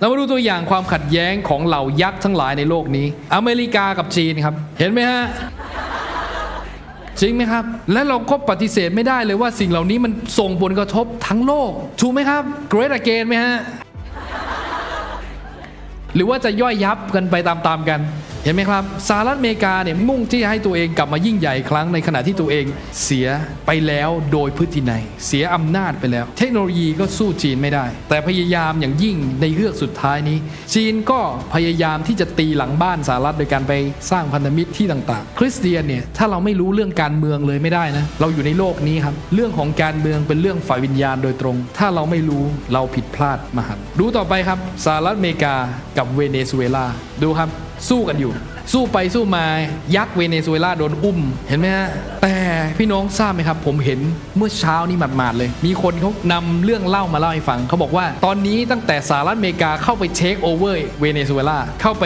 เรามาดูตัวอย่างความขัดแย้งของเหล่ายักษ์ทั้งหลายในโลกนี้ อเมริกากับจีนครับ เห็นไหมฮะจริงไหมครับ และเราก็ปฏิเสธไม่ได้เลยว่าสิ่งเหล่านี้มันส่งผลกระทบทั้งโลก ถูกไหมครับเกรดอเกนไหมฮะ หรือว่าจะย่อยยับกันไปตามๆกันเห็นไหมครับสหรัฐอเมริกาเนี่ยมุ่งที่จะให้ตัวเองกลับมายิ่งใหญ่ครั้งในขณะที่ตัวเองเสียไปแล้วโดยพฤตินัยเสียอำนาจไปแล้ว เทคโนโลยีก็สู้จีนไม่ได้ แต่พยายามอย่างยิ่งในเรือกสุดท้ายนี้ จีนก็พยายามที่จะตีหลังบ้านสหรัฐโดยการไปสร้างพันธมิตรที่ต่างๆ คริสเตียนเนี่ยถ้าเราไม่รู้เรื่องการเมืองเลยไม่ได้นะเราอยู่ในโลกนี้ครับเรื่องของการเมืองเป็นเรื่องฝ่ายวิญญาณโดยตรง ถ้าเราไม่รู้เราผิดพลาดมหันดูต่อไปครับสหรัฐอเมริกากับเวเนซุเอลาดูครับ สู้กันอยู่สู้ไปสู้มายักษ์เวเนซุเอลาโดนอุ้ม เห็นไหมฮะ แต่พี่น้องทราบไหมครับ ผมเห็นเมื่อเช้านี้หมาดๆเลย มีคนเขานำเรื่องเล่ามาเล่าให้ฟัง เขาบอกว่าตอนนี้ตั้งแต่สหรัฐอเมริกาเข้าไปเทคโอเวอร์เวเนซุเอลาเข้าไป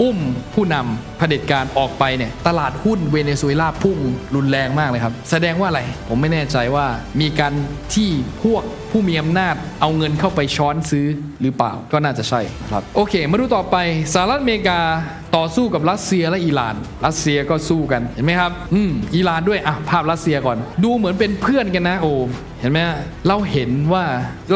อุ้มผู้นำเผด็จการออกไปเนี่ยตลาดหุ้นเวเนซุเอลาพุ่งรุนแรงมากเลยครับ แสดงว่าอะไรผมไม่แน่ใจว่ามีการที่พวกผู้มีอำนาจเอาเงินเข้าไปช้อนซื้อหรือเปล่าก็น่าจะใช่ครับโอเค มาดูต่อไปสหรัฐอเมริกาต่อสู้กับรััสเซียและอิหร่าน รัสเซียก็สู้กันเห็นไหมครับ อืมอิหร่านด้วยอะภาพรัสเซียก่อน ดูเหมือนเป็นเพื่อนกันนะโอ้ ห็นไหมเราเห็นว่า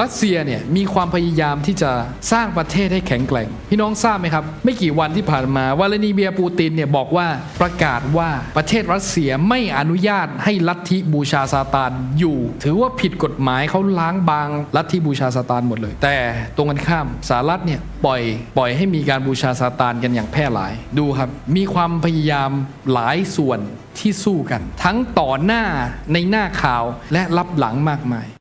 รัสเซียเนี่ยมีความพยายามที่จะสร้างประเทศให้แข็งแกร่ง พี่น้องทราบไหมครับ ไม่กี่วันที่ผ่านมาวลาดิเมียร์ปูตินเนี่ยบอกว่าประกาศว่าประเทศรัสเซียไม่อนุญาตให้ลัทธิบูชาซาตานอยู่ ถือว่าผิดกฎหมายเขาล้างบางลัทธิบูชาซาตานหมดเลย แต่ตรงกันข้ามสหรัฐเนี่ยปล่อยปล่อยให้มีการบูชาซาตานกันอย่างแพร่หลายดูครับ มีความพยายามหลายส่วน ที่สู้กัน ทั้งต่อหน้าในหน้าข่าวและรับหลังมากมาย